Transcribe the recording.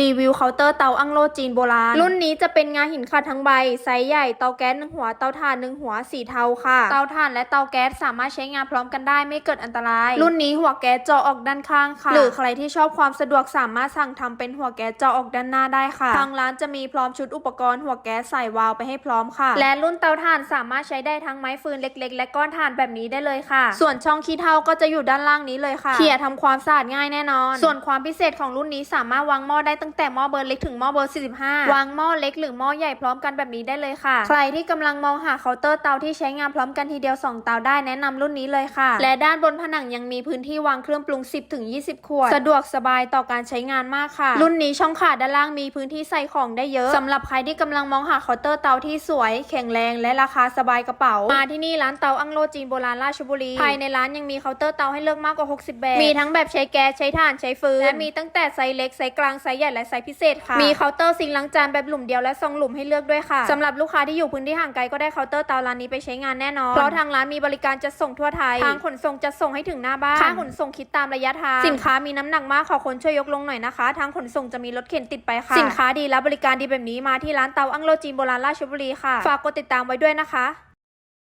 รีวิวเคาน์เตอร์เตาอังโลจีนโบราณ รุ่นนี้จะเป็นงาหินขัดทั้งใบ ไซส์ใหญ่ เตาแก๊สหนึ่งหัว เตาถ่านหนึ่งหัวสีเทาค่ะ เตาถ่านและเตาแก๊สสามารถใช้งานพร้อมกันได้ไม่เกิดอันตราย รุ่นนี้หัวแก๊สเจาะออกด้านข้างค่ะ หรือใครที่ชอบความสะดวกสามารถสั่งทำเป็นหัวแก๊สเจาะออกด้านหน้าได้ค่ะ ทางร้านจะมีพร้อมชุดอุปกรณ์หัวแก๊สใส่วาล์วไปให้พร้อมค่ะ และรุ่นเตาถ่านสามารถใช้ได้ทั้งไม้ฟืนเล็ก ๆ และก้อนถ่านแบบนี้ได้เลยค่ะ ส่วนช่องขี้เถ้าก็จะอยู่ด้านล่างนี้เลยค่ะเขี่ยทำความสะอาดง่ายแน่นอน ส่วนความพิเศษของรุ่นนี้สามารถวางหม้อได้ตั้งแต่หม้อเบอร์เล็กถึงหม้อเบอร์ 45 วางหม้อเล็กหรือหม้อใหญ่พร้อมกันแบบนี้ได้เลยค่ะ ใครที่กำลังมองหาเคาน์เตอร์เตาที่ใช้งานพร้อมกันทีเดียว 2 เตาได้แนะนำรุ่นนี้เลยค่ะ และด้านบนผนังยังมีพื้นที่วางเครื่องปรุง 10ถึง20 ขวด สะดวกสบายต่อการใช้งานมากค่ะ รุ่นนี้ช่องขาด้านล่างมีพื้นที่ใส่ของได้เยอะสำหรับใครที่กำลังมองหาเคาน์เตอร์เตาที่สวย แข็งแรงและราคาสบายกระเป๋า มาที่นี่ร้านเตาอังโลจีนโบราณราชบุรี ภายในร้านยังมีเคาน์เตอร์เตาให้เลือกมากกว่า 60 แบบ มีทั้งแบบใช้แก๊สใช้ถ่านใช้ฟืนและมีตั้งแต่ไซส์เล็กไซส์กลางไซส์ใหญ่และไซส์พิเศษค่ะ มีเคาน์เตอร์ซิงค์ล้างจานแบบหลุมเดียวและซองหลุมให้เลือกด้วยค่ะสำหรับลูกค้าที่อยู่พื้นที่ห่างไกลก็ได้เคาน์เตอร์เตาร้านนี้ไปใช้งานแน่นอน เพราะทางร้านมีบริการจัดส่งทั่วไทย ทางขนส่งจะส่งให้ถึงหน้าบ้าน ค่าขนส่งคิดตามระยะทาง สินค้ามีน้ำหนักมากขอคนช่วยยกลงหน่อยนะคะ ทางขนส่งจะมีรถเข็นติดไปค่ะ สินค้าดีและบริการดีแบบนี้มาที่ร้านเตาอังโลจีนโบราณราชบุรีค่ะ ฝากกดติดตามไว้ด้วยนะคะ